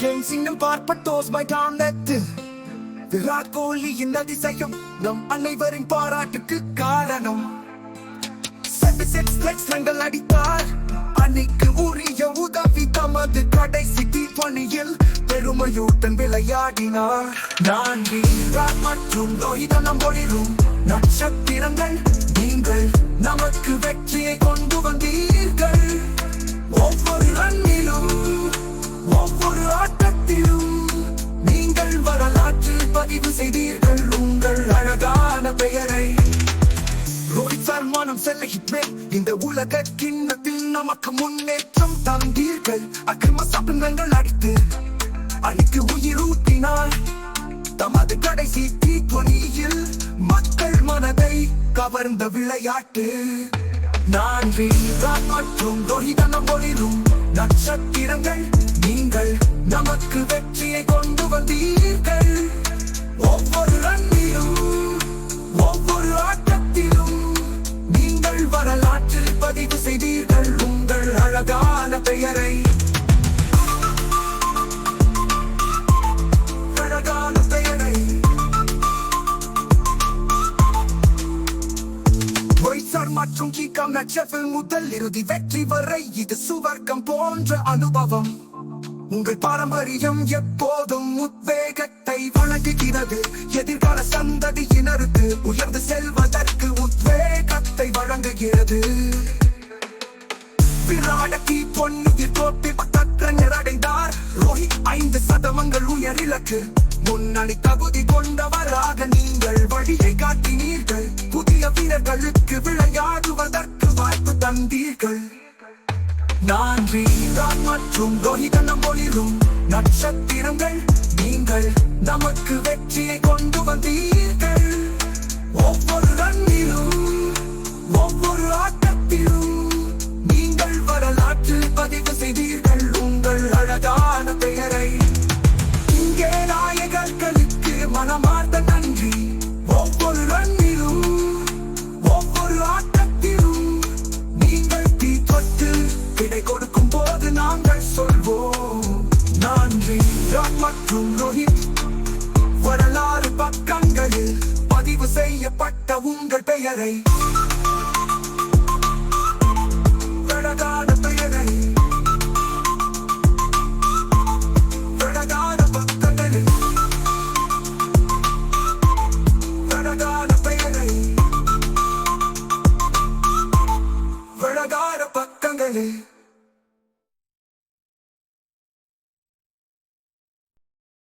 Games இன்னும் பார்ப்பட்டோஸ் my காந்தத்து Virat கோலியின் அதிசயம் நம் அனைவரின் பாராட்டுக்கு காரணம். லட்சங்கள் அடித்தார். அன்னைக்கு உரிய உதவி தமது கடைசி தீப்பணியில் பெருமையூட்டன் விளையாடினார். நான் வீரர் மற்றும் ரோஹிதனம் ஒளிரும் நட்சத்திரங்கள். நீங்கள் நமக்கு வெற்றியை கொண்டு செய்தீர்கள் உங்கள் அழகான பெயரை. ரோஹித் சர்மானம் செல்ல ஹிட்மேன் இந்த உலக கிண்ணத்தில் நமக்கு முன்னேற்றம் தந்தீர்கள். அக்கிரம சபலங்கள் அடித்து அணிக்கு உயிர் தமது கடைசி டி துணியில் மக்கள் மனதை கவர்ந்த விளையாட்டு. நான் வீரன் மற்றும் ரோஹிதனம் ஒளிரும் நட்சத்திரங்கள் நீங்கள் நமக்கு வெற்றியை கொண்டு வந்தீர். அழகான பெயரை. அழகான பெயரை. ஒய்சர் மற்றும் கீக்கம் நட்சத்திர முதல் இறுதி வெற்றி வரை இது சுவர்க்கம் போன்ற அனுபவம். உங்கள் பாரம்பரியம் எப்போதும் உத்வேகத்தை வழங்குகிறது. எதிர்கால சந்ததியினருக்கு உயர்ந்து செல்வ பொன்னுயிர் கோப்பை பக்கற்றஞர் அடைந்தார். ரோஹித் ஐந்து சதமங்கள் உயர் இலக்கு. முன்னணி தகுதி கொண்டவராக நீங்கள் வழியை காட்டினீர்கள். புதிய வீரர்களுக்கு விளையாடுவதற்கு வாய்ப்பு தந்தீர்கள். நான் வீரர் மற்றும் ரோஹிதனம் ஒளிரும் நட்சத்திரங்கள். நீங்கள் நமக்கு வெற்றியை கொண்டு வந்தீர்கள். மற்றும் ரோஹித் வரலாறு பக்கங்களில் பதிவு செய்யப்பட்ட உங்கள் பெயரை. Thank you.